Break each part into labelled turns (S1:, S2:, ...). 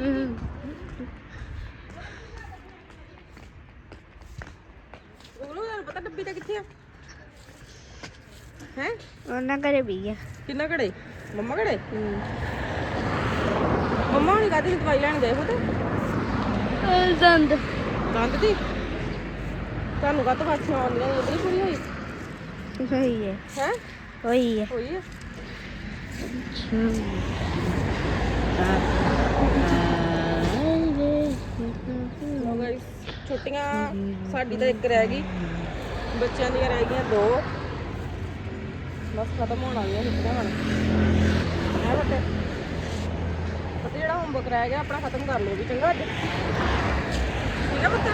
S1: ਹੂੰ
S2: ਉਹਨੂੰ ਤੁਹਾਨੂੰ ਪਤਾ ਡੱਬੀ ਤਾਂ ਕਿੱਥੇ ਆ? ਹੈ?
S1: ਉਹਨਾਂ ਘਰੇ ਵੀ ਆ।
S2: ਕਿੰਨਾ ਘੜੇ? ਮੰਮਾ ਘੜੇ? ਮੰਮਾ ਹੁਣੀ ਕਾਹਦੀ ਦਵਾਈ ਲੈਣ ਗਏ ਹੋ ਤੇ?
S1: ਦੰਦ।
S2: ਦੰਦ ਦੀ? ਤੁਹਾਨੂੰ ਕਾਹਤੋਂ ਵਾਸੀਆਂ ਆਉਂਦੀਆਂ ਨੇ? ਉਧਰ ਕੁੜੀ ਹੋਈ?
S1: ਸਹੀ ਹੈ
S2: ਹੈ?
S1: ਹੋਈ ਹੈ
S2: ਹੋਈ ਆ? ਲੋ ਗਾਇਸ ਛੁੱਟੀਆਂ ਸਾਡੀ ਤਾਂ ਇੱਕ ਰਹਿ ਗਈ। ਬੱਚਿਆਂ ਦੀਆਂ ਰਹਿ ਗਈਆਂ ਦੋ। ਬਸ ਖਤਮ ਹੋਣ ਵਾਲੀਆਂ ਛੁੱਟੀਆਂ ਹੁਣ। ਹੈ ਪਤਾ ਜਿਹੜਾ ਹੋਮਵਰਕ ਰਹਿ ਗਿਆ ਆਪਣਾ ਖਤਮ ਕਰ ਲਓ ਵੀ ਚੰਗਾ ਅੱਜ। ਠੀਕ ਹੈ ਬੱਤੇ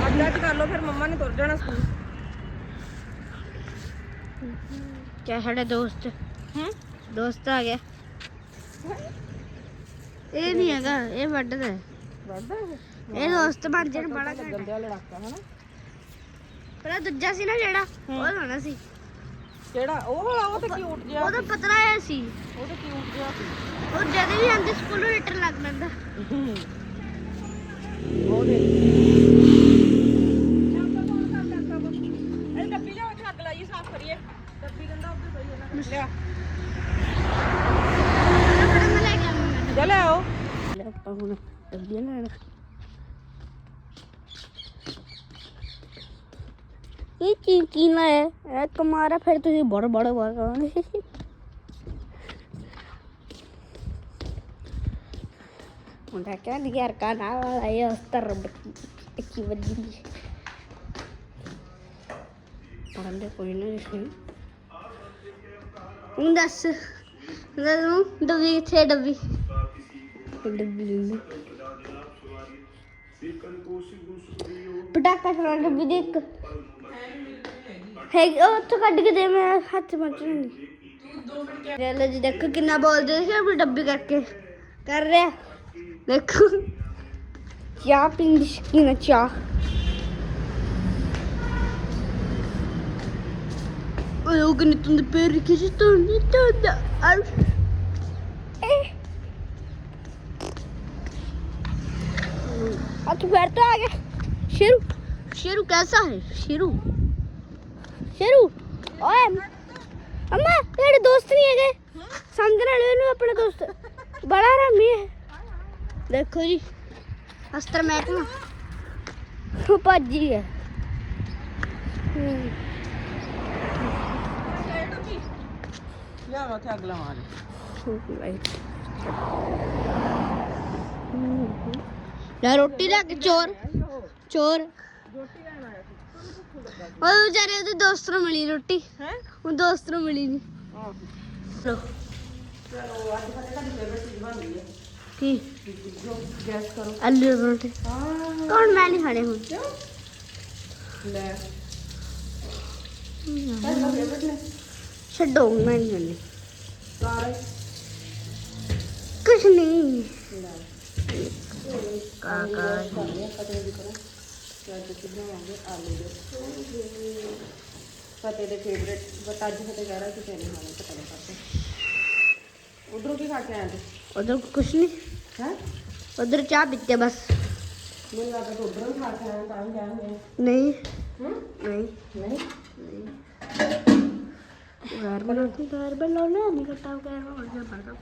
S2: ਅੱਜ ਅੱਜ ਕਰ ਲਓ ਫਿਰ ਮੰਮਾ ਨੇ ਤੁਰ ਜਾਣਾ ਸਕੂਲ।
S1: ਕਿਆ ਸਾਡਾ ਦੋਸਤ?
S2: ਹੂੰ?
S1: ਦੋਸਤ ਆ ਗਿਆ। ਇਹ ਨਹੀਂ ਹੈਗਾ ਇਹ ਵੱਡਦਾ ਹੈ।
S2: ਵੱਡਾ
S1: ਇਹ ਦੋਸਤ ਬਣ ਜਾਣ ਬੜਾ ਘੱਟ
S2: ਗੰਦੇ ਵਾਲੇ ਰੱਖਤਾ ਹਨਾ?
S1: ਪਰ ਇਹ ਦੂਜਾ ਸੀ ਨਾ ਜਿਹੜਾ ਉਹ ਹੋਣਾ ਸੀ।
S2: ਕਿਹੜਾ? ਉਹ ਵਾਲਾ ਉਹ ਤੇ ਕਿਊਟ ਜਿਹਾ
S1: ਉਹ ਤਾਂ ਪਤਲਾ ਜਿਹਾ ਸੀ।
S2: ਉਹ ਤੇ ਕਿਊਟ ਜਿਹਾ ਸੀ।
S1: ਉਹ ਜਦ ਵੀ ਆਂਦੇ ਸਕੂਲੋਂ ਰਿਟਰਨ ਲੱਗ ਪੈਂਦਾ।
S2: ਉਹ ਦੇ ਇਹ
S1: ਕੀ ਕੀ ਨਾ ਹੈ? ਇਹ ਕਮਾਰਾ ਫਿਰ ਤੁਸੀਂ ਬੜ ਬੜ ਬੜ ਕਰਾਂਗੇ ਮੁੰਡਾ ਕਹਿੰਦਾ ਯਾਰ ਕਾ ਨਾ ਵਾਲਾ ਇਹ ਅਸਤਰ ਕੀ ਵੱਜੀ ਪੜ੍ਹਦੇ ਕੋਈ ਨਾ ਸਹੀ ਹੁਣ ਦੱਸ ਦੱਸੂ ਡੱਬੀ ਕਿੱਥੇ ਹੈ ਡੱਬੀ ਡੱਬੀ ਲੈਂਦੇ ਪਟਾਕਾ ਚਲਾਉਣ ਡੱਬੀ ਦੇ ਇੱਕ ਹੈ ਉੱਥੋਂ ਕੱਢ ਕੇ ਦੇ, ਮੈਂ ਹੱਥ ਮਚੂੰਗੀ ਲੈ ਜੀ, ਦੇਖੋ ਕਿੰਨਾ ਬੋਲਦੇ ਸੀ ਆਪਣੀ ਡੱਬੀ ਕਰਕੇ ਕਰ ਰਿਹਾ। ਦੇਖੋ। ਚਾਹ ਪੀਂਦੀ ਸ਼ਕੀਨ ਚਾਹ। ਉਹ ਕਿੰਨੀ ਤੁੰਦ ਪੈਰ ਰੱਖੇ ਸੀ, ਤੁੰਦ ਤੁੰਦ। ਆਹ ਅੱਜ ਫਿਰ ਤੋਂ ਆ ਗਿਆ। ਸ਼ੇਰੂ ਸ਼ੇਰੂ ਕੈਸਾ ਹੈ? ਸ਼ੇਰੂ। ਸ਼ੇਰੂ, ਓਏ, ਅੰਮਾ, ਤੇਰੇ ਦੋਸਤ ਨਹੀਂ ਹੈਗੇ। ਸੰਦ ਨਾਲ ਇਹਨੂੰ ਆਪਣਾ ਦੋਸਤ। ਬੜਾ ਰਾਮੀ ਹੈ। ਦੇਖੋ ਜੀ, ਅਸਤਰ ਮਹਿਕਮਾ। ਉਹ ਭੱਜੀ ਹੈ।
S2: ਲਿਆ
S1: ਲੈ ਰੋਟੀ ਲੈ ਕੇ, ਚੋਰ ਚੋਰ। ਰੋਟੀ ਲੈਣ ਆਇਆ ਉਹ ਵਿਚਾਰੇ ਉਹਦੇ ਦੋਸਤ ਨੂੰ ਮਿਲੀ ਰੋਟੀ।
S2: ਹੈ?
S1: ਉਹ ਦੋਸਤ ਨੂੰ ਮਿਲੀ ਨਹੀਂ
S2: ਚਲੋ ਅੱਜ ਫਤੇ ਤੁਹਾਡੀ ਫੇਵਰਟ ਚੀਜ਼ ਬਣ ਗਈ ਹੈ
S1: ਕੀ?
S2: ਜੋ ਗੈਸ ਕਰੋ
S1: ਆਲੂ ਦੇ ਪਰੌਂਠੇ।
S2: ਹਾਂ
S1: ਕੌਣ ਮੈਂ ਨਹੀਂ ਖਾਣੇ ਹੁਣ?
S2: ਲੈ। ਤੁਹਾਡਾ ਫੇਵਰਟ ਨੇ
S1: ਛੱਡੋ ਮੈਂ ਨਹੀਂ ਖਾਣੇ।
S2: ਸਾਰੇ।
S1: ਕੁਛ ਨਹੀਂ ਕਾਕਾ
S2: ਕਰਦੇ ਆਪਾਂ ਤੇ ਵੀ ਕਰੋ ਤੇ ਅੱਜ ਅਸੀਂ ਬਣਾਵਾਂਗੇ ਆਲੂ ਦੇ ਫਤੇ ਦੇ ਫੇਵਰੇਟ ਬਟ ਅੱਜ ਫਤੇ ਕਹਿ ਰਿਹਾ ਕਿ ਤੈਨੂੰ ਖਾਣੇ ਪਤਾ ਨਹੀਂ ਕਰਦੇ ਉਧਰੋਂ ਕੀ ਖਾ ਕੇ ਆਏ ਤੂੰ
S1: ਉਧਰ ਕੁਛ ਨਹੀਂ
S2: ਹੈ
S1: ਉਧਰ ਚਾਹ ਪੀਤੇ ਬਸ
S2: ਮੈਨੂੰ ਲੱਗਦਾ ਤੂੰ ਉਧਰੋਂ ਖਾ ਕੇ ਆਇਆ ਤਾਂ ਹੀ ਕਹਿੰਦੇ
S1: ਨਹੀਂ
S2: ਹੂੰ
S1: ਨਹੀਂ
S2: ਨਹੀਂ
S1: घर में रोटी घर में लोने नहीं करता हूँ क्या और जब बड़ा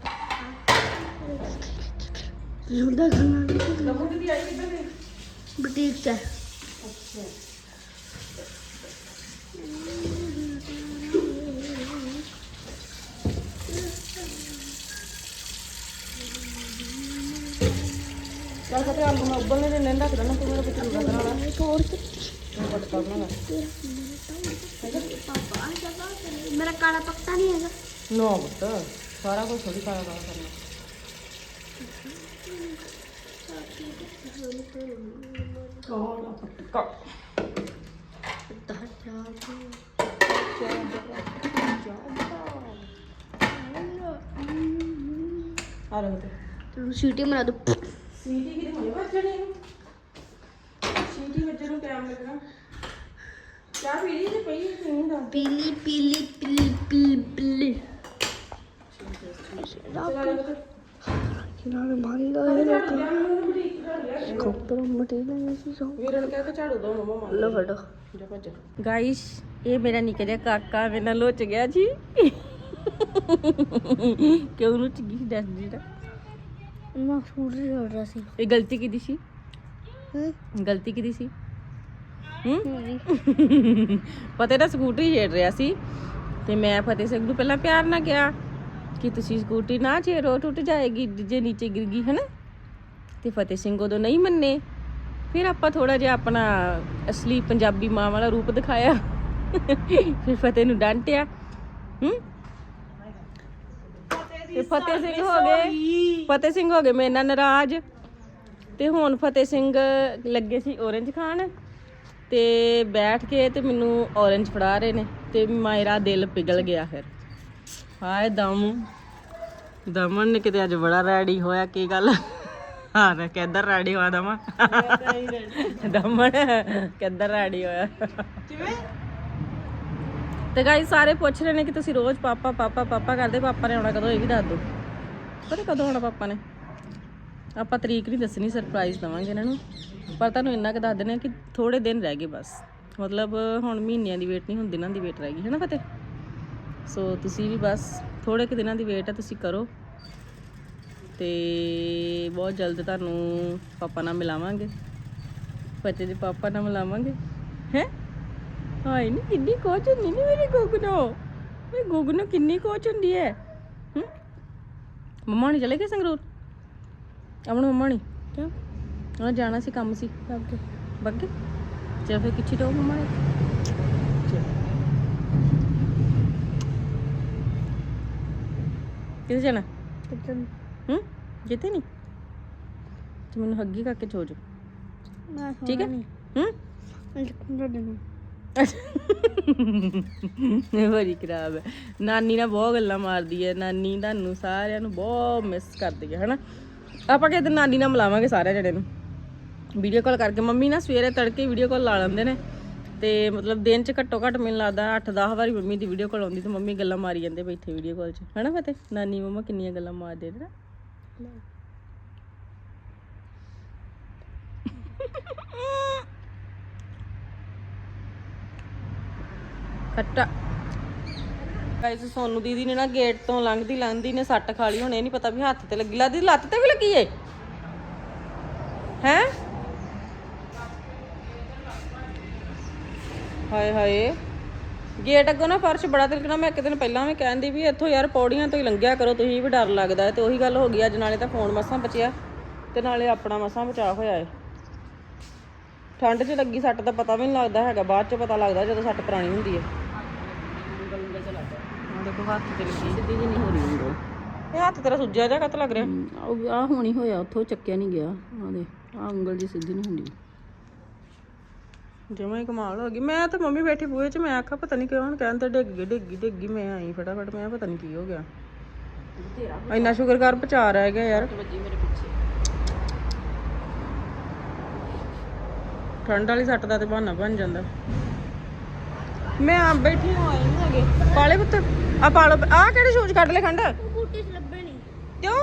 S1: लूडा खाना
S2: ਲੰਮੂ ਦੀ ਆਈ ਕਿੱਧਰ ਗਈ
S1: बुटीक से
S2: ਅੱਛਾ ਚੱਲ ਕਤੇ ਆਲੂ ਮੈਂ ਉਬਲਣੇ ਦੇ ਲੈਣ ਰੱਖ ਦੇਣਾ ਤੂੰ ਮੇਰਾ ਵਿੱਚ ਰੂਗਾ ਕਰਾਣਾ
S1: ਮੈਂ ਤੋੜ ਕੇ
S2: ਮੈਂ ਕੱਟ ਕਰਨਾ ਪਾਪਾ
S1: ਜਗਾ ਮੇਰਾ ਕਾਲਾ ਪੱਕਾ ਨਹੀਂ ਹੈਗਾ।
S2: ਨਾ ਬੁੱਤ ਸਾਰਾ ਕੁਝ ਥੋੜੀ ਕਾਲਾ ਕਾਲਾ ਕਰਨਾ। ചോളം
S1: പൊട്ടിക്കോ सीटी बना दो
S2: सीटी की होने बचड़े सीटी बचड़ो क्या लग रहा क्या पीली से पीली से
S1: पीली पीली पीली पीली पीली चला लगा तो चला ਮਟੇ ਨਾ ਸੀ ਸੋ
S2: ਵੀਰਨ ਕਹਿ ਕੇ ਝਾੜੂ ਦੋ ਮਮਾ ਮਾਰ
S1: ਲੋ ਫੜੋ।
S2: ਜਾ ਭੱਜ ਗਾਇਸ ਇਹ ਮੇਰਾ ਨਿੱਕਾ ਜਿਹਾ ਕਾਕਾ ਮੇਰੇ ਨਾਲ ਲੁੱਚ ਗਿਆ ਜੀ। ਕਿਉਂ ਲੁੱਚ ਗਈ ਦੱਸ ਜੀ ਤਾਂ
S1: ਮੈਂ ਫੂਡ ਰਿਹਾ ਰਿਹਾ ਸੀ।
S2: ਇਹ ਗਲਤੀ ਕਿਹਦੀ ਸੀ?
S1: ਹੂੰ?
S2: ਗਲਤੀ ਕਿਹਦੀ ਸੀ? ਫਤਿਹ ਦਾ ਸਕੂਟਰੀ ਛੇੜ ਰਿਹਾ ਸੀ। ਤੇ ਮੈਂ ਫਤਿਹ ਸਿੰਘ ਨੂੰ ਪਹਿਲਾਂ ਪਿਆਰ ਨਾਲ ਕਿਹਾ ਕਿ ਤੁਸੀਂ ਸਕੂਟਰੀ ਨਾ ਛੇੜੋ ਟੁੱਟ ਜਾਏਗੀ ਜੇ ਨੀਚੇ ਗਿਰ ਗਈ ਹੈ ਨਾ ਤੇ ਫਤਿਹ ਸਿੰਘ ਉਦੋਂ ਨਹੀਂ ਮੰਨੇ। ਫਿਰ ਆਪਾਂ ਥੋੜਾ ਜਿਹਾ ਆਪਣਾ ਅਸਲੀ ਪੰਜਾਬੀ ਮਾਂ ਵਾਲਾ ਰੂਪ ਦਿਖਾਇਆ। ਫਿਰ ਫਤਿਹ ਨੂੰ ਡਾਂਟਿਆ। ਹੂੰ? ਤੇ ਫਤਿਹ ਸਿੰਘ ਹੋ ਗਏ। ਫਤਿਹ ਸਿੰਘ ਹੋ ਗਏ ਮੇਰੇ ਨਾਲ ਨਾਰਾਜ਼। ਤੇ ਹੁਣ ਫਤਿਹ ਸਿੰਘ ਲੱਗੇ ਸੀ orange ਖਾਣ ਤੇ ਬੈਠ ਕੇ ਤੇ ਮੈਨੂੰ ਔਰੰਜ ਫੜਾ ਰਹੇ ਨੇ। ਤੇ ਮੇਰਾ ਦਿਲ ਪਿਘਲ ਗਿਆ ਫਿਰ। ਹਾਏ ਦਮ। ਦਮਨ ਨੇ ਕਿਤੇ ਅੱਜ ਬੜਾ ਰੈਡੀ ਹੋਇਆ, ਕੀ ਗੱਲ? ਕਿੱਧਰ ਰੈਡੀ ਹੋਇਆ ਦਮਨ ਦਮਨ ਕਿੱਧਰ ਰੈਡੀ ਹੋਇਆ? ਕਿਵੇਂ? ਤੇ ਗਾਈ ਸਾਰੇ ਪੁੱਛ ਰਹੇ ਨੇ ਕਿ ਤੁਸੀਂ ਰੋਜ਼ ਪਾਪਾ ਪਾਪਾ ਪਾਪਾ ਕਰਦੇ? ਪਾਪਾ ਨੇ ਆਉਣਾ ਕਦੋਂ ਇਹ ਵੀ ਦੱਸ ਦਿਓ। ਪਤਾ ਕਦੋਂ ਆਉਣਾ ਪਾਪਾ ਨੇ? ਆਪਾਂ ਤਰੀਕ ਨਹੀਂ ਦੱਸਣੀ ਸਰਪ੍ਰਾਈਜ਼ ਦਵਾਂਗੇ ਇਹਨਾਂ ਨੂੰ। ਪਰ ਤੁਹਾਨੂੰ ਇੰਨਾ ਕੁ ਦੱਸ ਦਿੰਦੇ ਕਿ ਥੋੜੇ ਦਿਨ ਰਹਿ ਗਏ ਬਸ। ਮਤਲਬ ਹੁਣ ਮਹੀਨਿਆਂ ਦੀ ਵੇਟ ਨਹੀਂ ਹੁਣ ਦਿਨਾਂ ਦੀ ਵੇਟ ਰਹਿ ਗਈ ਹੈ ਨਾ ਫਤਿਹ ਸੋ ਤੁਸੀਂ ਵੀ ਬਸ ਥੋੜੇ ਕੁ ਦਿਨਾਂ ਦੀ ਵੇਟ ਹੈ ਤੁਸੀਂ ਕਰੋ। ਤੇ ਬਹੁਤ ਜਲਦ ਤੁਹਾਨੂੰ ਪਾਪਾ ਨਾਲ ਮਿਲਾਵਾਂਗੇ। ਫਤਿਹ ਦੇ ਪਾਪਾ ਨਾਲ ਮਿਲਾਵਾਂਗੇ। ਹੈ? ਹਾਏ ਨੀ ਕਿੰਨੀ ਕੋਚ ਹੁੰਦੀ ਨੀ ਮੇਰੀ ਗੁਗਨੋ। ਮੇਰੀ ਗੁਗਨੋ ਕਿੰਨੀ ਕੋਚ ਹੁੰਦੀ ਹੈ? ਮੰਮਾ ਨਹੀਂ ਚਲੇ ਗਏ ਸੰਗਰੂਰ? ਅਮਨ ਮੰਮਾ ਨਹੀਂ
S1: ਕਿਉਂ?
S2: ਉਹਨਾਂ ਜਾਣਾ ਸੀ ਕੰਮ ਸੀ।
S1: ਲੱਗ
S2: ਬੱਗੇ? ਚਲ ਫਿਰ ਕਿੱਥੇ ਤੋਂ ਮੰਮਾ ਨੇ। ਕਿੱਥੇ ਜਾਣਾ?
S1: ਕਿਤਨ
S2: ਹੂੰ? ਜਿੱਥੇ ਨਹੀਂ ਤੇ ਮੈਨੂੰ ਹੱਗੀ ਕਰਕੇ ਛੋ ਜਾ।
S1: ਮੈਂ
S2: ਠੀਕ ਹੈ?
S1: ਨਹੀਂ
S2: ਹੂੰ?
S1: ਮੈਂ ਲਿਖੂੰਗਾ ਦੇਣਾ।
S2: ਇਹ ਬੜੀ ਖਰਾਬ ਹੈ। ਨਾਨੀ ਨਾਲ ਬਹੁਤ ਗੱਲਾਂ ਮਾਰਦੀ ਹੈ। ਨਾਨੀ ਤੁਹਾਨੂੰ ਸਾਰਿਆਂ ਨੂੰ ਬਹੁਤ ਮਿਸ ਕਰਦੀ ਹੈ ਹਨਾ? ਆਪਾਂ ਦਿਨ ਨਾਨੀ ਨਾਲ ਮਿਲਾਵਾਂਗੇ ਸਾਰਿਆਂ ਜਣੇ ਨੂੰ। ਵੀਡੀਓ ਕਾਲ ਕਰਕੇ। ਮੰਮੀ ਨਾ ਸਵੇਰੇ ਤੜਕੇ ਵੀਡੀਓ ਕਾਲ ਲਾ ਲੈਂਦੇ ਨੇ। ਤੇ ਮਤਲਬ ਦਿਨ ਚ ਘੱਟੋ ਘੱਟ ਮੈਨੂੰ ਲੱਗਦਾ 8-10 ਵਾਰੀ ਮੰਮੀ ਦੀ ਵੀਡੀਓ ਕਾਲ ਆਉਂਦੀ ਤੇ ਮੰਮੀ ਗੱਲਾਂ ਮਾਰੀ ਜਾਂਦੇ ਬੈਠੇ ਵੀਡੀਓ ਕਾਲ 'ਚ। ਹਨਾ ਫਤਿਹ? ਨਾਨੀ ਮੰਮਾ ਕਿੰਨੀਆਂ ਗੱਲਾਂ ਮਾਰਦੇ ਨੇ ਨਾ। ਖੱਟਾ ਗਾਇਸ ਸੋਨੂ ਦੀਦੀ ਨੇ ਨਾ ਗੇਟ ਤੋਂ ਲੰਘਦੀ ਲੰਘਦੀ ਨੇ ਸੱਟ ਖਾ ਲਈ ਹੁਣ ਇਹ ਨਹੀਂ ਪਤਾ ਵੀ ਹੱਥ ਤੇ ਲੱਗੀ ਲੱਗਦੀ ਲੱਤ ਤੇ ਵੀ ਲੱਗੀ ਏ ਹੈ ਹਾਏ ਹਾਏ ਗੇਟ ਅੱਗੋਂ ਨਾ ਫਰਸ਼ ਬੜਾ ਤਿਲਕਣਾ ਮੈਂ ਇੱਕ ਦਿਨ ਪਹਿਲਾਂ ਵੀ ਕਹਿੰਦੀ ਵੀ ਇੱਥੋਂ ਯਾਰ ਪੌੜੀਆਂ ਤੋਂ ਹੀ ਲੰਘਿਆ ਕਰੋ ਤੁਸੀਂ ਵੀ ਡਰ ਲੱਗਦਾ ਤੇ ਉਹੀ ਗੱਲ ਹੋ ਗਈ ਅੱਜ ਨਾਲੇ ਤਾਂ ਫੋਨ ਮਸਾਂ ਬਚਿਆ ਤੇ ਨਾਲੇ ਆਪਣਾ ਮਸਾਂ ਬਚਾ ਹੋਇਆ ਏ ਠੰਡ 'ਚ ਲੱਗੀ ਸੱਟ ਦਾ ਪਤਾ ਵੀ ਨਹੀਂ ਲੱਗਦਾ ਹੈਗਾ ਬਾਅਦ 'ਚ ਪਤਾ ਲੱਗਦਾ ਜਦੋਂ ਸੱਟ ਪੁਰਾਣੀ ਹੁੰਦੀ ਆਹ ਦੇਖੋ ਹੱਥ ਤੇ ਲੱਗੀ ਸਿੱਧੀ ਜੀ ਨਹੀਂ ਹੋ ਰਹੀ ਉਂਗਲ ਇਹ ਹੱਥ ਤੇਰਾ ਸੁੱਜਿਆ ਜਾਂ ਕੱਤ ਲੱਗ ਰਿਹਾ?
S3: ਆ ਹੁਣੀ ਹੋਇਆ ਉੱਥੋਂ ਚੱਕਿਆ ਨਹੀਂ ਗਿਆ ਆ ਦੇ ਆ ਉਂਗਲ ਜੀ ਸਿੱਧੀ ਨਹੀਂ ਹੁੰਦੀ।
S2: ਜਮਾ ਹੀ ਕਮਾਲ ਹੋ ਗਈ। ਮੈਂ ਤਾਂ ਮੰਮੀ ਬੈਠੀ ਬੂਹੇ 'ਚ ਮੈਂ ਆਖਾ ਪਤਾ ਨਹੀਂ ਕਿਉਂ ਹੁਣ ਕਹਿੰਦਾ ਡਿੱਗ ਗਈ ਡਿੱਗ ਗਈ ਡਿੱਗ ਗਈ। ਮੈਂ ਆਈ ਫਟਾਫਟ ਮੈਂ ਪਤਾ ਨਹੀਂ ਕੀ ਹੋ ਗਿਆ। ਇੰਨਾ ਸ਼ੁਕਰ ਕਰ ਬਚਾ ਰਹਿ ਗਿਆ ਯਾਰ।
S3: ਵੱਜੀ ਮੇਰੇ ਪਿੱਛੇ।
S2: ਠੰਡ ਵਾਲੀ ਸੱਟ ਦਾ ਤੇ ਬਹਾਨਾ ਬਣ ਜਾਂਦਾ। ਮੈਂ ਆ ਬੈਠੀ ਹਾਂ ਆਈ ਨਹੀਂ ਹੈਗੇ। ਪਾਲੇ ਪੁੱਤ ਆ ਪਾਲੋ ਆ ਕਿਹੜੇ ਸ਼ੂਜ਼ ਕੱਢ ਲੈ ਖੰਡ?
S1: ਬੂਟੀ ਚ ਲੱਭੇ ਨਹੀਂ
S2: ਕਿਉਂ?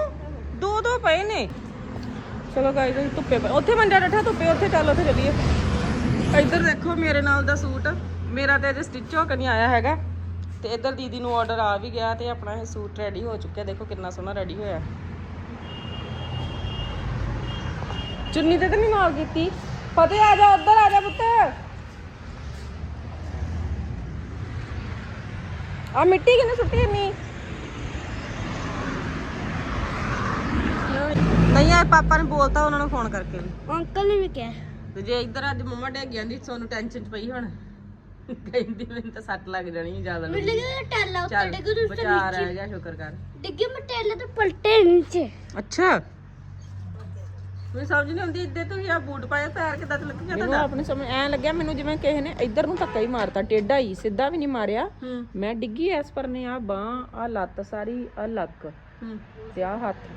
S2: ਦੋ ਦੋ ਪਏ ਨੇ। ਚਲੋ ਅਸੀਂ ਧੁੱਪੇ ਪਏ ਉੱਥੇ ਮੰਡਿਆ ਡੱਠਾ ਧੁੱਪੇ ਉੱਥੇ ਚੱਲ ਉੱਥੇ ਚੱਲੀਏ। ਇੱਧਰ ਦੇਖੋ ਮੇਰੇ ਨਾਲ ਦਾ ਸੂਟ। ਮੇਰਾ ਤੇ ਅਜੇ ਸਟਿਚ ਹੋ ਕੇ ਨਹੀਂ ਆਇਆ ਹੈਗਾ। ਤੇ ਇੱਧਰ ਦੀਦੀ ਨੂੰ ਆਰਡਰ ਆ ਵੀ ਗਿਆ ਤੇ ਆਪਣਾ ਇਹ ਸੂਟ ਰੈਡੀ ਹੋ ਚੁੱਕਿਆ ਦੇਖੋ ਕਿੰਨਾ ਸੋਹਣਾ ਰੈਡੀ ਹੋਇਆ। ਚੁੰਨੀ ਤੇ ਤਾਂ ਨਹੀਂ ਨਾਲ ਕੀਤੀ। ਫਤਿਹ ਆ ਜਾ, ਉੱਧਰ ਆ ਜਾ ਪੁੱਤ। ਆ ਮਿੱਟੀ ਕਿਨੇ ਸੁੱਟੀ ਨਹੀਂ ਨਹੀਂ ਆ ਪਾਪਾ ਨੇ ਬੋਲਤਾ, ਉਹਨਾਂ ਨੂੰ ਫੋਨ ਕਰਕੇ ਵੀ।
S1: ਅੰਕਲ ਨੇ ਵੀ ਕਿਹਾ।
S2: ਤੇ ਜੇ ਇੱਧਰ ਅੱਜ ਮੰਮਾ ਡਿੱਗ ਜਾਂਦੀ ਸੋਨੂੰ ਟੈਨਸ਼ਨ ਚ ਪਈ ਹੁਣ। ਕਹਿੰਦੀ ਮੈਨੂੰ ਤਾਂ ਸੱਟ ਲੱਗ ਜਾਣੀ ਹੈ ਜ਼ਿਆਦਾ
S1: ਮੈਨੂੰ
S2: ਲੱਗੀ
S1: ਲੱਗਿਆ ਟੈਲਾ ਉੱਤੇ ਡਿੱਗ ਤੂੰ
S2: ਬਚਾ ਰਹਿ ਗਿਆ ਸ਼ੁਕਰ ਕਰ।
S1: ਡਿੱਗੇ ਮੈਂ ਟੈਲਾ ਤੇ ਪਲਟੇ ਨੀਚੇ।
S2: ਅੱਛਾ। ਮੈਨੂੰ ਸਮਝ ਨਹੀਂ ਆਉਂਦੀ ਇੱਦੇ ਤੂੰ ਆ ਬੂਟ ਪਾਇਆ ਪੈਰ ਕਿੱਦਾਂ ਤੇ ਲੱਗ ਗਿਆ
S3: ਮੈਨੂੰ ਆਪਣੇ ਸਮਝ ਐ ਲੱਗਿਆ ਮੈਨੂੰ ਜਿਵੇਂ ਕਿਸੇ ਨੇ ਇੱਧਰ ਨੂੰ ਧੱਕਾ ਹੀ ਮਾਰਤਾ ਟੇਢਾ ਹੀ ਸਿੱਧਾ ਵੀ ਨਹੀਂ ਮਾਰਿਆ। ਮੈਂ ਡਿੱਗੀ ਐਸ ਪਰ ਨੇ ਆ ਬਾਹ ਆ ਲੱਤ ਸਾਰੀ ਆ ਲੱਕ
S2: ਹੂੰ।
S3: ਤੇ ਆ ਹੱਥ।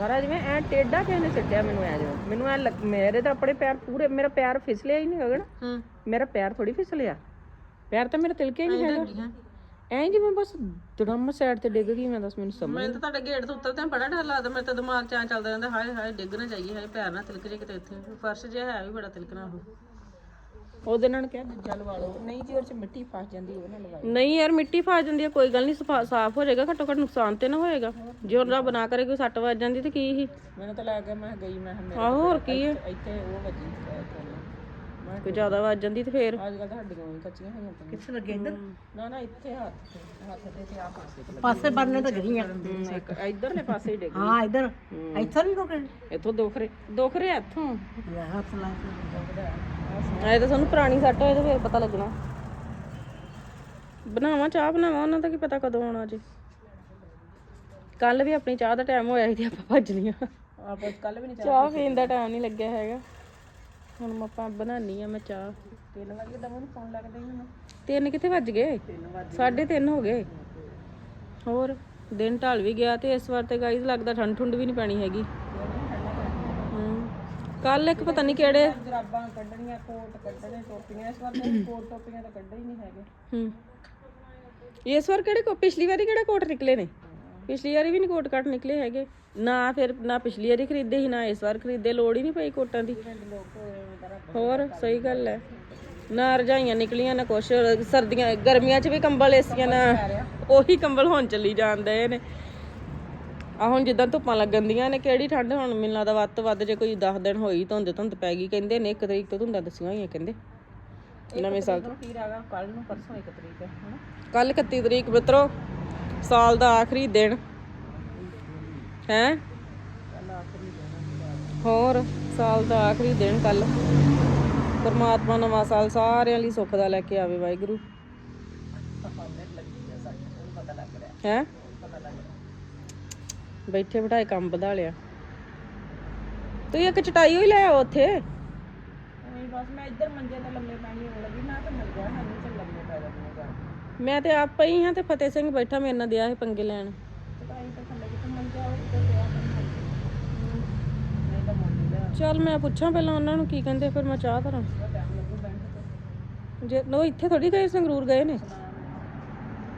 S3: ਸਾਰਾ ਜਿਵੇਂ ਐ ਟੇਢਾ ਕਿਸੇ ਨੇ ਸਿੱਟਿਆ ਮੈਨੂੰ ਐ ਜਿਵੇਂ। ਮੈਨੂੰ ਐ ਮੇਰੇ ਤਾਂ ਆਪਣੇ ਪੈਰ ਪੂਰੇ ਮੇਰਾ ਪੈਰ ਫਿਸਲਿਆ ਹੀ ਨਹੀਂ ਗਗਨ
S2: ਹੂੰ।
S3: ਮੇਰਾ ਪੈਰ ਥੋੜੀ ਫਿਸਲਿਆ। ਪੈਰ ਤਾਂ ਮੇਰਾ ਤਿਲਕਿਆ ਹੀ ਨਹੀਂ ਹੈਗਾ। ਐਂ ਜਿਵੇਂ ਬਸ ਦੜਮ ਸਾਈਡ ਤੇ ਡਿੱਗ ਗਈ ਮੈਂ ਦੱਸ ਮੈਨੂੰ ਸਮਝ
S2: ਮੈਨੂੰ ਤਾਂ ਤੁਹਾਡੇ ਗੇਟ ਤੋਂ ਉੱਤਰਦੇ ਬੜਾ ਡਰ ਲੱਗਦਾ ਮੇਰੇ ਤਾਂ ਦਿਮਾਗ ਚ ਐਂ ਚੱਲਦਾ ਰਹਿੰਦਾ ਹਾਏ ਹਾਏ ਡਿੱਗ ਨਾ ਜਾਈਏ ਹਾਏ ਪੈਰ ਨਾ ਤਿਲਕ ਜੇ ਕਿਤੇ ਇੱਥੇ। ਫਰਸ਼ ਜਿਹਾ ਹੈ ਵੀ ਬੜਾ ਤਿਲਕਣਾ ਉਹ।
S3: ਉਹਦੇ ਨਾਲ ਕਿਹਾ ਦੂਜਾ ਲਵਾ ਲਓ। ਨਹੀਂ ਜੀ ਉਹਦੇ ਚ ਮਿੱਟੀ ਫਸ ਜਾਂਦੀ ਉਹ ਨਾਲ ਲਵਾਈ।
S2: ਨਹੀਂ ਯਾਰ ਮਿੱਟੀ ਫਸ ਜਾਂਦੀ ਹੈ ਕੋਈ ਗੱਲ ਨਹੀਂ ਸਾਫ਼ ਹੋ ਜਾਏਗਾ ਘੱਟੋ ਘੱਟ ਨੁਕਸਾਨ ਤੇ ਨਾ ਹੋਏਗਾ। ਜੇ ਉਹ ਰੱਬ ਨਾ ਕਰੇ ਕੋਈ ਸੱਟ ਵੱਜ ਜਾਂਦੀ ਤੇ ਕੀ ਹੀ?
S3: ਮੈਨੂੰ ਤਾਂ ਲੱਗ ਗਿਆ ਮੈਂ ਗਈ ਮੈਂ ਕਿਹਾ ਮੇਰੇ
S2: ਆਹੋ ਹੋਰ ਕੀ ਹੈ
S3: ਇੱਥੇ ਉਹ ਵੱਜੀ ਅਹ ਥੱਲੇ। ਮੈਂ
S2: ਕੋਈ ਜ਼ਿਆਦਾ ਵੱਜ ਜਾਂਦੀ ਤੇ ਫੇਰ?
S3: ਅੱਜ ਕੱਲ ਤਾਂ ਹੱਡੀਆਂ ਵੀ ਕੱਚੀਆਂ ਹੋਈਆਂ ਪਈਆਂ। ਕਿੱਥੇ ਲੱਗੇ ਇੱਧਰ? ਨਾ ਨਾ ਇੱਥੇ ਹੱਥ ਤੇ ਹੱਥ ਤੇ ਤੇ ਆ ਪਾਸੇ ਤੇ
S4: ਪਾਸੇ ਬੰਨੇ ਤਾਂ ਗਈਆਂ।
S2: ਹਮ, ਇੱਕ ਇਧਰਲੇ ਪਾਸੇ ਹੀ ਡਿੱਗ
S4: ਹਾਂ ਇਧਰ। ਇੱਥੋਂ ਨਹੀਂ ਰੁਕੇ
S2: ਇੱਥੋਂ ਦੋਖਰੇ ਦੋਖਰੇ ਇੱਥੋਂ।
S4: ਹੱਥ ਲਾ ਕੇ।
S2: ਐ ਤਾਂ ਸਾਨੂੰ ਪੁਰਾਣੀ ਸੱਟ ਹੋਏ ਤੇ ਫੇਰ ਪਤਾ ਲੱਗਣਾ। ਬਣਾਵਾਂ ਚਾਹ ਬਣਾਵਾਂ ਉਹਨਾਂ ਦਾ ਕੀ ਪਤਾ ਕਦੋਂ ਆਉਣਾ ਜੇ। ਕੱਲ ਵੀ ਆਪਣੀ ਚਾਹ ਦਾ ਟਾਈਮ ਹੋਇਆ ਸੀ ਤੇ ਆਪਾਂ ਭੱਜ ਲੀਆਂ
S3: ਆਪਾਂ ਕੱਲ ਵੀ ਨਹੀਂ
S2: ਚਾਹ ਪੀਣ ਦਾ ਟਾਈਮ ਨਹੀਂ ਲੱਗਿਆ ਹੈਗਾ। ਹੁਣ ਮੈਂ ਆਪਾਂ ਬਣਾਨੀ ਆ ਮੈਂ ਚਾਹ।
S3: ਤਿੰਨ ਵਜੇ ਦਮਨ ਨੂੰ ਫੋਨ ਲੱਗਦਾ ਹੀ ਮੈਨੂੰ
S2: ਤਿੰਨ ਕਿੱਥੇ ਵੱਜ ਗਏ? ਸਾਢੇ ਤਿੰਨ ਹੋ ਗਏ। ਹੋਰ ਦਿਨ ਢਲ ਵੀ ਗਿਆ ਤੇ ਇਸ ਵਾਰ ਤੇ ਗਾਈਜ਼ ਲੱਗਦਾ ਠੰਡ ਠੁੰਡ ਵੀ ਨਹੀਂ ਪੈਣੀ ਹੈਗੀ। ਕੱਲ ਇੱਕ ਪਤਾ ਨਹੀਂ ਕਿਹੜੇ
S3: ਜਰਾਬਾਂ ਕੱਢਣੀਆਂ ਕੋਟ ਕੱਢਣੇ ਟੋਪੀਆਂ। ਇਸ ਵਾਰ ਤਾਂ ਕੋਟ ਟੋਪੀਆਂ ਤਾਂ ਕੱਢੇ ਹੀ ਨਹੀਂ ਹੈਗੇ।
S2: ਹੂੰ। ਇਸ ਵਾਰ ਕਿਹੜੇ ਕੋ ਪਿਛਲੀ ਵਾਰੀ ਕਿਹੜੇ ਕੋਟ ਨਿਕਲੇ ਨੇ? ਪਿਛਲੀ ਵਾਰੀ ਵੀ ਨਹੀਂ ਕੋਟ ਕੱਟ ਨਿਕਲੇ ਹੈਗੇ। ਨਾ ਫਿਰ ਨਾ ਪਿਛਲੀ ਵਾਰੀ ਖਰੀਦੇ ਸੀ ਨਾ ਇਸ ਵਾਰ ਖਰੀਦੇ। ਲੋੜ ਹੀ ਨਹੀਂ ਪਈ ਕੋਟਾਂ ਦੀ। ਹੋਰ ਸਹੀ ਗੱਲ ਹੈ। ਨਾ ਰਜਾਈਆਂ ਨਿਕਲੀਆਂ ਨਾ ਕੁਛ। ਸਰਦੀਆਂ ਗਰਮੀਆਂ 'ਚ ਵੀ ਕੰਬਲ ਏਸੀਆਂ ਨਾ ਉਹੀ ਕੰਬਲ ਹੁਣ ਚੱਲੀ ਜਾਂਦੇ ਨੇ। ਆ ਹੁਣ ਜਿੱਦਾਂ ਧੁੱਪਾਂ ਲੱਗਣ ਦੀਆਂ ਨੇ ਕਿਹੜੀ ਠੰਡ ਹੁਣ ਮੈਨੂੰ ਲੱਗਦਾ ਵੱਧ ਤੋਂ ਵੱਧ ਜੇ ਕੋਈ 10 ਦਿਨ ਹੋਈ ਧੁੰਦ ਧੁੰਦ ਪੈ ਗਈ ਕਹਿੰਦੇ ਨੇ ਇੱਕ ਤਰੀਕ ਤੋਂ ਧੁੰਦਾਂ ਦੱਸੀਆਂ ਹੋਈਆਂ ਕਹਿੰਦੇ। ਨਵੇਂ ਸਾਲ ਤੋਂ।
S3: ਕੱਲ ਨੂੰ ਪਰਸੋਂ ਇੱਕ ਤਰੀਕ ਹੈ ਹਨਾ?
S2: ਕੱਲ 31 ਤਰੀਕ ਮਿੱਤਰੋ ਸਾਲ ਦਾ ਆਖਰੀ ਦਿਨ। ਹੈ? ਹੋਰ ਸਾਲ ਦਾ ਆਖਰੀ ਦਿਨ ਕੱਲ ਪਰਮਾਤਮਾ ਨਵਾਂ ਸਾਲ ਸਾਰਿਆਂ ਲਈ ਸੁੱਖ ਦਾ ਲੈ ਕੇ ਆਵੇ ਵਾਹਿਗੁਰੂ। ਹੈ? ਬੈਠੇ ਬਿਠਾਏ ਕੰਮ ਵਧਾ ਲਿਆ। ਤੂੰ ਇੱਕ ਚਟਾਈ ਹੋਈ ਲੈ ਆਓ ਉੱਥੇ।
S3: ਨਹੀਂ ਬਸ ਮੈਂ ਇੱਧਰ ਮੰਜੇ ਤੇ ਲੰਮੇ ਪੈਣੀ ਹੋਣ ਲੱਗੀ ਮੈਂ ਤਾਂ ਮੰਜਾ ਹੈ ਨਹੀਂ ਚੱਲ ਲੰਮੇ ਪੈ ਜਾਂਦੀ ਹਾਂ
S2: ਮੈਂ ਤੇ ਆਪ ਪਈ ਹਾਂ ਤੇ ਫਤਿਹ ਸਿੰਘ ਬੈਠਾ ਮੇਰੇ ਨਾਲ ਦਿਆ ਸੀ ਪੰਗੇ ਲੈਣ।
S3: ਚਟਾਈ ਤਾਂ ਥੱਲੇ ਕਿਤੇ ਮੰਜਾ ਪਿਆ
S2: ਚੱਲ ਮੈਂ ਪੁੱਛਾਂ ਪਹਿਲਾਂ ਉਹਨਾਂ ਨੂੰ ਕੀ ਕਹਿੰਦੇ ਫਿਰ ਮੈਂ ਚਾਹ ਧਰਾਂ ਜੇ ਨੋ ਇੱਥੇ ਥੋੜੀ ਗਏ ਸੰਗਰੂਰ ਗਏ ਨੇ?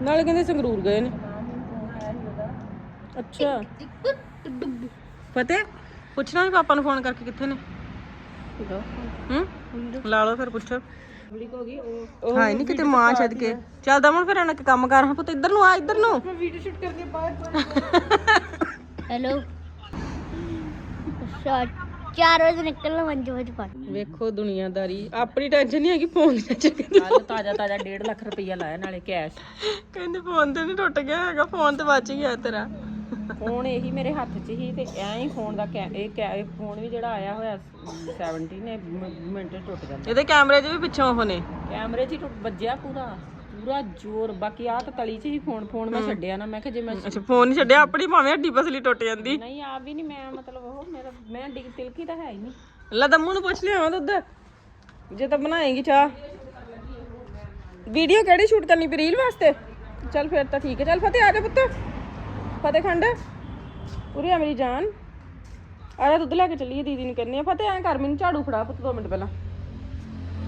S2: ਨਾਲੇ ਕਹਿੰਦੇ ਸੰਗਰੂਰ ਗਏ ਨੇ
S3: ਨਾਮ ਹੀ ਫੋਨ ਆਇਆ ਸੀ ਉਹਦਾ
S2: ਅੱਛਾ। ਫਤਿਹ ਪੁੱਛਣਾ ਵੀ ਪਾਪਾ ਨੂੰ ਫੋਨ ਕਰਕੇ ਕਿੱਥੇ ਨੇ? ਹੂੰ? ਲਾ ਲਓ ਫਿਰ ਪੁੱਛੋ।
S3: ਹੋ ਗਈ ਉਹ
S2: ਹਾਂ ਨਹੀਂ ਕਿਤੇ ਮਾਂ ਛੱਡ ਕੇ। ਚੱਲ ਦਮਨ ਫਿਰ ਇਹਨਾਂ ਕੇ ਕੰਮ ਕਰ ਹਾਂ ਪੁੱਤ ਇੱਧਰ ਨੂੰ ਆ ਇੱਧਰ ਨੂੰ।
S3: ਮੈਂ ਵੀਡੀਓ ਸ਼ੂਟ ਕਰਕੇ ਬਾਹਰ
S1: ਹੈਲੋ ਅੱਛਾ 4 ਵਜੇ ਨਿਕਲਣਾ 5 ਵਜੇ ਪਾ
S2: ਵੇਖੋ ਦੁਨੀਆਦਾਰੀ ਆਪਣੀ ਟੈਨਸ਼ਨ ਨਹੀਂ ਹੈਗੀ ਫੋਨ ਦੀ
S3: ਕੱਲ ਤਾਜ਼ਾ ਤਾਜ਼ਾ 1.5 ਲੱਖ ਰੁਪਈਆ ਲਾਇਆ ਨਾਲੇ ਕੈਸ਼
S2: ਕਹਿੰਦੇ ਫੋਨ ਤੇ ਨਹੀਂ ਟੁੱਟ ਗਿਆ ਹੈਗਾ ਫੋਨ ਤੇ ਬਚ ਗਿਆ ਤੇਰਾ।
S3: ਫੋਨ ਇਹੀ ਮੇਰੇ ਹੱਥ 'ਚ ਹੀ ਤੇ ਐਂ ਹੀ ਫੋਨ ਦਾ ਕੈ- ਇਹ ਕੈ- ਇਹ ਫੋਨ ਵੀ ਜਿਹੜਾ ਆਇਆ ਹੋਇਆ 70 ਨੇ ਮਿੰਟ 'ਚ ਟੁੱਟ ਜਾਂਦਾ।
S2: ਇਹਦੇ ਕੈਮਰੇ 'ਚ ਵੀ ਪਿੱਛੋਂ ਉਹ ਨੇ?
S3: ਕੈਮਰੇ 'ਚ ਹੀ ਟੁੱਟ ਵੱਜਿਆ ਪੂਰਾ ਪੂਰਾ ਜ਼ੋਰ। ਬਾਕੀ ਆ ਤਾਂ ਤਲੀ 'ਚ ਹੀ ਫੋਨ ਫੋਨ ਮੈਂ ਛੱਡਿਆ ਨਾ ਮੈਂ ਕਿਹਾ ਜੇ ਮੈਂ
S2: ਅੱਛਾ ਫੋਨ ਨਹੀਂ ਛੱਡਿਆ ਆਪਣੀ ਭਾਵੇਂ ਹੱਡੀ ਪਸਲੀ ਟੁੱਟ ਜਾਂਦੀ।
S3: ਨਹੀਂ ਆ ਵੀ ਨਹੀਂ ਮੈਂ ਮਤਲਬ ਉਹ ਮੇਰਾ ਮੈਂ ਡਿਗ ਤਿਲਕੀ ਤਾਂ ਹੈ ਹੀ ਨਹੀਂ।
S2: ਲੈ ਦਮੂ ਨੂੰ ਪੁੱਛ ਲਿਆ ਦੁੱਧ। ਜੇ ਤਾਂ ਬਣਾਏਗੀ ਚਾਹ। ਵੀਡੀਓ ਕਿਹੜੀ ਸ਼ੂਟ ਕਰਨੀ ਪਈ ਰੀਲ ਵਾਸਤੇ? ਚੱਲ ਫਿਰ ਤਾਂ ਠੀਕ ਹੈ ਚੱਲ ਫਤਿਹ ਆ ਜਾ ਪੁੱਤ। ਫਤਿਹਖੰਡ? ਉਰੇ ਆ ਮੇਰੀ ਜਾਨ। ਆ ਜਾ ਦੁੱਧ ਲੈ ਕੇ ਚੱਲੀਏ, ਦੀਦੀ ਨੂੰ ਕਹਿੰਨੀ ਆ। ਫਤਿਹ, ਐਂ ਕਰ ਮੈਨੂੰ ਝਾੜੂ ਫੜਾ ਪੁੱਤ 2 ਮਿੰਟ ਪਹਿਲਾਂ।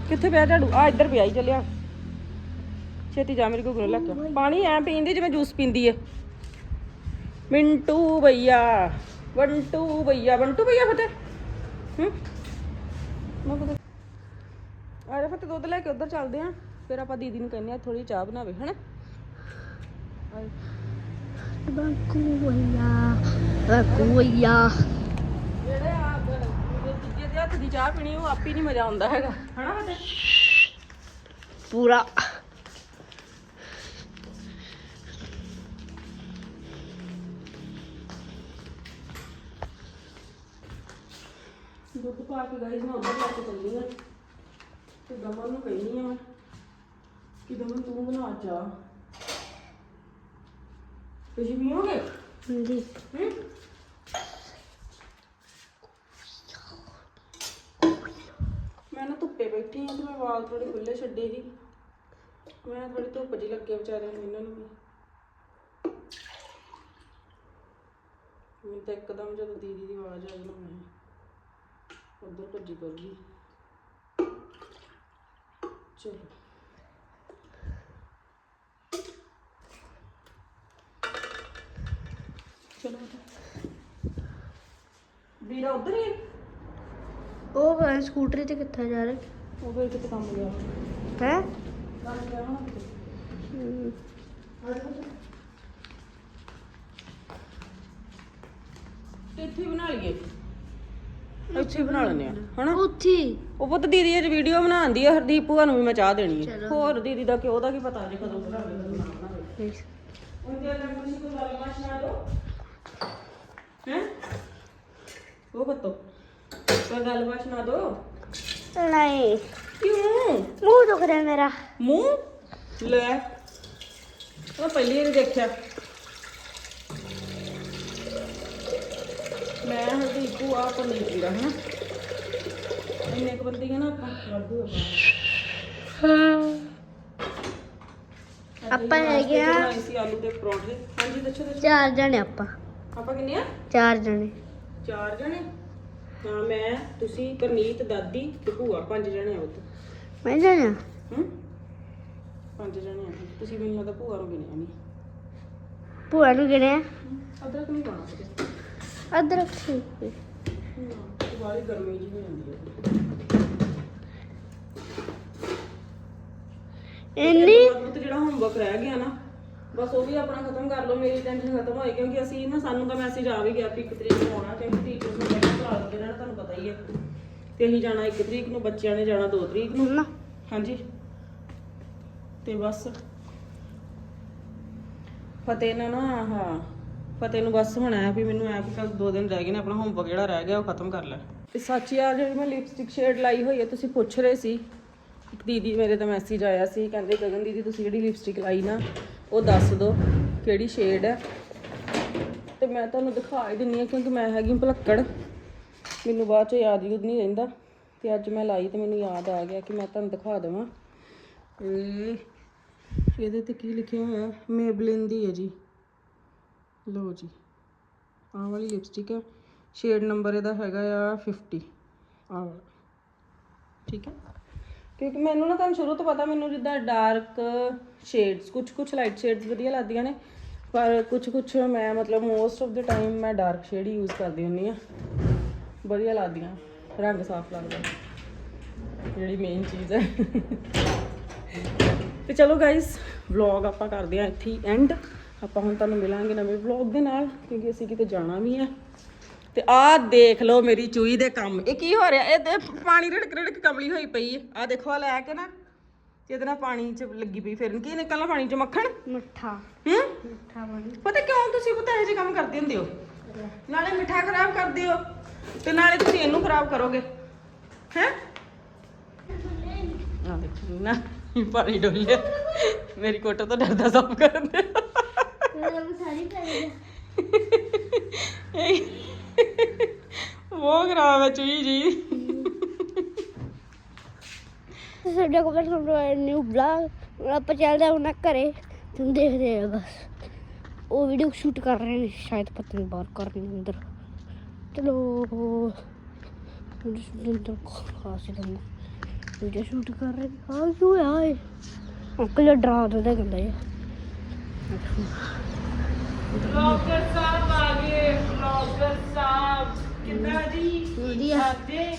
S2: ਕਿੱਥੇ ਪਿਆ ਝਾੜੂ? ਆ ਇੱਧਰ ਪਿਆ ਹੀ ਚੱਲਿਆ। ਛੇਤੀ ਜਾ ਮੇਰੀ ਗੁੱਗੂ ਨੂੰ ਲੈ ਕੇ ਪਾਣੀ ਐ ਪੀਂਦੀ ਜਿਵੇਂ ਜੂਸ ਪੀਂਦੀ ਏ। ਮਿੰਟੂ ਭਈਆ ਬੰਟੂ ਭਈਆ ਬੰਟੂ ਭਈਆ ਫਤਿਹ। ਹੂੰ? ਮੈਂ ਕਦੇ ਆ ਜਾ ਫਿਰ ਦੁੱਧ ਲੈ ਕੇ ਉੱਧਰ ਚੱਲਦੇ ਆ। ਫਿਰ ਆਪਾਂ ਦੀਦੀ ਨੂੰ ਕਹਿੰਦੇ ਆ ਥੋੜੀ ਚਾਹ ਬਣਾਵੇ, ਹਨਾ?
S1: ਬਾਕੂਆ ਬਾਕੂਆ।
S2: ਜਿਹੜੇ ਆ ਦੂਜੇ ਦੇ ਹੱਥ ਦੀ ਚਾਹ ਪੀਣੀ ਉਹ ਆਪੀ ਨਹੀਂ ਮਜ਼ਾ ਆਉਂਦਾ ਹੈਗਾ। ਹਨਾ ਫਤਿਹ?
S1: ਪੂਰਾ।
S2: ਦੁੱਧ ਪਾ ਕੇ ਗਾਈਸ ਮੈਂ ਉੱਧਰ ਲੈ ਕੇ ਚੱਲੀ ਆ। ਤੇ ਦਮਨ ਨੂੰ ਕਹਿਨੀ ਆ ਕਿ ਦਮਨ ਤੂੰ ਬਣਾ ਚਾਹ। ਤੁਸੀਂ ਪੀਓਗੇ
S1: ਹਾਂਜੀ।
S2: ਹੂੰ? ਮੈਂ ਨਾ ਧੁੱਪੇ ਬੈਠੀ ਹਾਂ ਤੇ ਮੈਂ ਵਾਲ ਥੋੜੇ ਖੁੱਲੇ ਛੱਡੇ ਸੀ। ਮੈਂ ਥੋੜੀ ਧੁੱਪ ਜੀ ਲੱਗੇ ਵਿਚਾਰਿਆਂ ਨੂੰ ਇਹਨਾਂ ਨੂੰ ਵੀ। ਮੈਨੂੰ ਤਾਂ ਇੱਕਦਮ ਜਦੋਂ ਦੀਦੀ ਦੀ ਆਵਾਜ਼ ਆਈ ਨਾ ਮੈਂ ਉਧਰ ਭੱਜੀ ਕਰ ਗਈ ਚਲੋ। ਚਲੋ ਬਤਾ ਵੀਰਾ ਉਧਰ ਹੀ ਹੈ?
S1: ਉਹ ਨੀ ਸਕੂਟਰੀ ਤੇ ਕਿੱਥੇ ਜਾ ਰਹੇ।
S2: ਉਹ ਫਿਰ ਕਿਤੇ ਕੰਮ ਗਿਆ।
S1: ਹੈ?
S2: ਕੰਮ ਗਿਆ ਹੋਣਾ ਕਿਤੇ? ਤੇ ਇੱਥੇ ਹੀ ਬਣਾ ਲਈਏ। ਇੱਥੇ ਹੀ ਬਣਾ ਲੈਂਦੇ ਆ ਹਨਾ?
S1: ਉੱਥੇ
S2: ਉਹ ਪੁੱਤ ਦੀਦੀ ਅੱਜ ਵੀਡੀਓ ਬਣਾਉਂਦੀ ਆ ਹਰਦੀਪ ਭੂਆ ਨੂੰ ਵੀ ਮੈਂ ਚਾਹ ਦੇਣੀ ਹੈ
S1: ਚਲੋ।
S2: ਹੋਰ ਦੀਦੀ ਦਾ ਕਿ ਉਹਦਾ ਕੀ ਪਤਾ ਜੇ ਕਦੋਂ ਬਣਾਵੇ ਕਦੋਂ ਨਾ ਬਣਾਵੇ। ਉਹਦੇ ਅੰਦਰ ਤੁਸੀਂ ਕੋਈ ਗੱਲ ਬਾਤ ਸੁਣਾ ਦਿਓ ਹੈ ਉਹ ਕਤੋ ਕੋਈ ਗੱਲ ਬਾਤ ਸੁਣਾ ਦਿਓ
S1: ਨਹੀਂ।
S2: ਕਿਉਂ?
S1: ਮੂੰਹ ਦੁਖ ਰਿਹਾ ਮੇਰਾ।
S2: ਮੂੰਹ? ਲੈ। ਉਹ ਪਹਿਲੀ ਵਾਰੀ ਦੇਖਿਆ। ਮੈਂ ਹਰਦੀਪ ਭੂਆ ਪਨੀਰ ਪੀਰਾ ਹੈ ਇੰਨੇ ਕੁ ਬੰਦੇ ਨਾ ਆਪਾਂ। ਵਾਧੂ ਆਪਾਂ
S1: ਆਪਾਂ ਹੈਗੇ ਆ
S2: ਆਲੂ ਦੇ ਪਰੌਂਠੇ। ਹਾਂਜੀ ਦੱਸੋ ਦੱਸੋ।
S1: ਚਾਰ ਜਣੇ ਆਪਾਂ।
S2: ਆਪਾਂ ਕਿੰਨੇ ਆ?
S1: ਚਾਰ ਜਣੇ।
S2: ਚਾਰ ਜਣੇ? ਹਾਂ ਮੈਂ ਤੁਸੀਂ ਪਰਨੀਤ ਦਾਦੀ ਤੇ ਭੂਆ ਪੰਜ ਜਣੇ ਆ ਉੱਤ
S1: ਮੈਂ ਜਾਣਾ
S2: ਹੂੰ? ਪੰਜ ਜਣੇ ਆ ਤੁਸੀਂ ਮੈਨੂੰ ਲੱਗਦਾ ਭੂਆ ਨੂੰ ਗਿਣਿਆ ਨਹੀਂ
S1: ਭੂਆ ਨੂੰ ਗਿਣਿਆ?
S2: ਅਦਰਕ ਨਹੀਂ ਪਾਣਾ ਕਿਤੇ
S1: ਅਦਰਕ ਠੀਕ ਹੈ।
S2: ਨਾ ਬਾਹਲੀ ਗਰਮੀ ਜੀ ਹੋ ਜਾਂਦੀ ਹੈ।
S1: ਇੰਨੀ
S2: ਤੇ ਜਿਹੜਾ ਹੋਮਵਰਕ ਰਹਿ ਗਿਆ ਨਾ ਬਸ ਉਹ ਵੀ ਆਪਣਾ ਖਤਮ ਕਰ ਲਓ ਮੇਰੀ ਟੈਨਸ਼ਨ ਖਤਮ ਹੋਈ ਕਿਉਂਕਿ ਅਸੀਂ ਨਾ ਸਾਨੂੰ ਤਾਂ ਮੈਸੇਜ ਆ ਵੀ ਗਿਆ ਇੱਕ ਤਰੀਕ ਨੂੰ ਆਉਣਾ ਕਿਉਂਕਿ ਟੀਚਰ ਨੂੰ ਪਹਿਲਾਂ ਭਰਾ ਦਿੰਦੇ ਨੇ ਨਾ ਤੁਹਾਨੂੰ ਪਤਾ ਹੀ ਹੈ ਤੇ ਅਸੀਂ ਜਾਣਾ ਇੱਕ ਤਰੀਕ ਨੂੰ ਬੱਚਿਆਂ ਨੇ ਜਾਣਾ 2 ਤਰੀਕ ਨੂੰ।
S1: ਨਾ।
S2: ਹਾਂਜੀ। ਤੇ ਬਸ। ਫਤਿਹ ਨੇ ਨਾ ਆਹ ਫਤਿਹ ਨੂੰ ਬਸ ਹੁਣ ਐ ਵੀ ਮੈਨੂੰ ਐ ਕਿ ਕੱਲ ਦੋ ਦਿਨ ਰਹਿ ਗਏ ਨੇ ਆਪਣਾ ਹੋਮਵਰਕ ਜਿਹੜਾ ਰਹਿ ਗਿਆ ਉਹ ਖਤਮ ਕਰ ਲੈ। ਤੇ ਸੱਚ ਯਾਰ ਜਿਹੜੀ ਮੈਂ ਲਿਪਸਟਿਕ ਸ਼ੇਡ ਲਾਈ ਹੋਈ ਹੈ ਤੁਸੀਂ ਪੁੱਛ ਰਹੇ ਸੀ ਦੀਦੀ ਮੇਰੇ ਤਾਂ ਮੈਸੇਜ ਆਇਆ ਸੀ, ਕਹਿੰਦੇ ਗਗਨ ਦੀਦੀ ਤੁਸੀਂ ਜਿਹੜੀ ਲਿਪਸਟਿਕ ਲਾਈ ਨਾ, ਉਹ ਦੱਸ ਦਿਓ ਕਿਹੜੀ ਸ਼ੇਡ ਹੈ। ਤੇ ਮੈਂ ਤੁਹਾਨੂੰ ਦਿਖਾ ਹੀ ਦਿੰਨੀ ਆ ਕਿਉਂਕਿ ਮੈਂ ਹੈਗੀ ਭਲੱਕੜ, ਮੈਨੂੰ ਬਾਅਦ ਚ ਯਾਦ ਯੂਦ ਨਹੀਂ ਰਹਿੰਦਾ ਤੇ ਅੱਜ ਮੈਂ ਲਾਈ ਤੇ ਮੈਨੂੰ ਯਾਦ ਆ ਗਿਆ ਕਿ ਮੈਂ ਤੁਹਾਨੂੰ ਦਿਖਾ ਦੇਵਾਂ। ਇਹ ਇਹਦੇ ਤੇ ਕੀ ਲਿਖਿਆ ਹੋਇਆ ਮੇਬਲਿਨ ਦੀ ਹੈ ਜੀ। ਲਓ ਜੀ, ਆਹ ਵਾਲੀ ਲਿਪਸਟਿਕ ਹੈ ਸ਼ੇਡ ਨੰਬਰ ਇਹਦਾ ਹੈਗਾ ਆ 50 ਆਹ ਠੀਕ ਹੈ? ਕਿਉਂਕਿ ਮੈਨੂੰ ਨਾ ਤੁਹਾਨੂੰ ਸ਼ੁਰੂ ਤੋਂ ਪਤਾ, ਮੈਨੂੰ ਜਿੱਦਾਂ ਡਾਰਕ ਸ਼ੇਡਸ ਕੁਝ ਕੁਝ ਲਾਈਟ ਸ਼ੇਡਸ ਵਧੀਆ ਲੱਗਦੀਆਂ ਨੇ, ਪਰ ਕੁਝ ਕੁਝ ਮੈਂ ਮਤਲਬ ਮੋਸਟ ਆਫ ਦ ਟਾਈਮ ਮੈਂ ਡਾਰਕ ਸ਼ੇਡ ਹੀ ਯੂਜ਼ ਕਰਦੀ ਹੁੰਨੀ ਆ ਵਧੀਆ ਲੱਗਦੀਆਂ, ਰੰਗ ਸਾਫ਼ ਲੱਗਦਾ, ਜਿਹੜੀ ਮੇਨ ਚੀਜ਼ ਹੈ। ਤੇ ਚਲੋ ਗਾਇਸ ਵਲੌਗ ਆਪਾਂ ਕਰਦੇ ਆ ਇੱਥੇ ਐਂਡ ਆਪਾਂ ਹੁਣ ਤੁਹਾਨੂੰ ਮਿਲਾਂਗੇ ਨਵੇਂ ਵਲੌਗ ਦੇ ਨਾਲ, ਕਿਉਂਕਿ ਅਸੀਂ ਕਿਤੇ ਜਾਣਾ ਵੀ ਹੈ। ਤੇ ਆਹ ਦੇਖ ਲਓ ਮੇਰੀ ਚੂਈ ਦੇ ਕੰਮ। ਇਹ ਕੀ ਹੋ ਰਿਹਾ? ਇਹ ਤੇ ਪਾਣੀ ਰੜਕ ਰੜਕ ਕਮਲੀ ਹੋਈ ਪਈ ਹੈ। ਆਹ ਦੇਖੋ ਆ ਲੈ ਕੇ ਨਾ ਇਹਦੇ ਨਾਲ ਪਾਣੀ 'ਚ ਲੱਗੀ ਪਈ ਫਿਰਨ। ਕੀ ਨਿਕਲਣਾ ਪਾਣੀ 'ਚ? ਮੱਖਣ?
S1: ਮਿੱਠਾ।
S2: ਹੂੰ?
S1: ਮਿੱਠਾ ਬਣੀ
S2: ਪਤਾ ਕਿਉਂ ਤੁਸੀਂ ਪਤਾ ਇਹੋ ਜਿਹੇ ਕੰਮ ਕਰਦੇ ਹੁੰਦੇ ਹੋ? ਨਾਲੇ ਮਿੱਠਾ ਖਰਾਬ ਕਰਦੇ ਹੋ ਤੇ ਨਾਲੇ ਤੁਸੀਂ ਇਹਨੂੰ ਖਰਾਬ ਕਰੋਗੇ। ਹੈ? ਆ ਦੇਖੋ ਨਾ ਪਾਣੀ ਡੋਲਿਆ ਮੇਰੀ ਕੋਟੋ ਤੋਂ ਡਰਦਾ ਸਾਫ਼ ਕਰਨ। ਦੇ
S1: ਸਾਰੀ ਪੈ
S2: ਉਹ ਖਰਾਬ ਹੈ ਚੂਈ ਜੀ।
S1: ਸਾਡਾ ਕੋਲ ਤੁਹਾਡਾ ਨਿਊ ਬਲੌਗ ਆਪਾਂ ਚੱਲਦੇ ਹਾਂ ਘਰੇ। ਤੁਮ ਦੇਖਦੇ ਆ ਬਸ। ਉਹ ਵੀਡੀਓ ਸ਼ੂਟ ਕਰ ਰਹੇ ਨੇ ਸ਼ਾਇਦ ਪਤਾ ਨਹੀਂ ਬਾਹਰ ਕਰ ਰਹੇ ਨੇ ਅੰਦਰ। ਚਲੋ ਅੰਦਰ ਖਾਸ ਹੀ ਵੀਡੀਓ ਸ਼ੂਟ ਕਰ ਰਹੇ ਨੇ। ਆ ਕਿਉਂ ਆ ਇਹ ਅੰਕਲ ਡਰਾ ਦਿੰਦਾ ਕਹਿੰਦਾ ਇਹ।
S2: ਬਲੌਗਰ ਸਾਹਿਬ।
S1: ਵਧੀਆ
S2: ਦੇ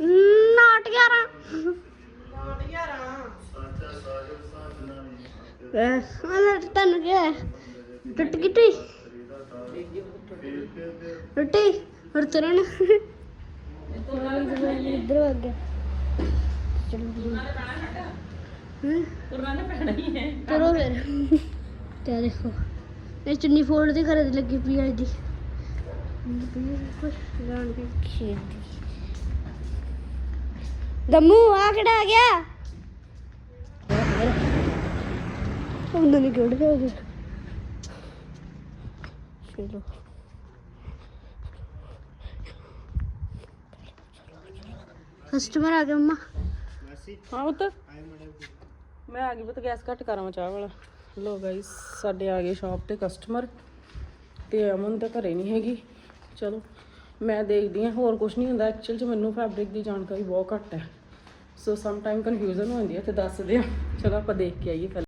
S1: ਨਾਟ ਗਿਆਰਾਂ। ਐ ਮੈਂ ਤੈਨੂੰ ਕੀ ਹੈ ਟੁੱਟ ਗਈ ਟੁੱਟੀ ਹੋਰ ਤੁਰਨ। ਇਧਰ ਆ ਗਿਆ। ਚਲੋ ਹੂੰ
S2: ਤੁਰਨਾ ਪੈਣਾ ਹੀ ਹੈ।
S1: ਚਲੋ ਫਿਰ। ਤੇ ਦੇਖੋ। ਇਹ ਚੁੰਨੀ ਫੋਲਡ ਦੀ ਘਰੇ ਲੱਗੀ ਪਈ ਆ ਇਹਦੀ। ਕੁਛ ਲਾਣ ਕੇ ਖੇਡ ਦੀ ਦਮੂ ਆ ਕਿਹੜਾ ਆ ਗਿਆ? ਉਹਨਾਂ ਨੇ ਕਿਹੜਾ ਆ ਗਿਆ ਚਲੋ। ਕਸਟਮਰ ਆ ਗਿਆ ਮੰਮਾ।
S2: ਹਾਂ ਪੁੱਤ। ਮੈਂ ਆ ਗਈ ਪੁੱਤ, ਗੈਸ ਘੱਟ ਕਰਾਂ ਚਾਹ ਵਾਲਾ। ਲੋ ਗਾਇਸ ਸਾਡੇ ਆ ਗਏ ਸ਼ਾਪ ਤੇ ਕਸਟਮਰ ਤੇ ਅਮਨ ਤਾਂ ਘਰੇ ਨਹੀਂ ਹੈਗੀ। ਚਲੋ, ਮੈਂ ਦੇਖਦੀ ਹਾਂ, ਹੋਰ ਕੁਝ ਨਹੀਂ ਹੁੰਦਾ। ਐਕਚੁਅਲ ਚ ਮੈਨੂੰ ਫੈਬਰਿਕ ਦੀ ਜਾਣਕਾਰੀ ਬਹੁਤ ਘੱਟ ਹੈ। ਸੋ ਸਮ ਟਾਈਮ ਕਨਫਿਊਜ਼ਨ ਹੋ ਜਾਂਦੀ ਹੈ, ਤੇ ਦੱਸਦੇ ਆ ਚਲੋ, ਆਪਾਂ ਦੇਖ ਕੇ ਆਈਏ ਪਹਿਲਾਂ।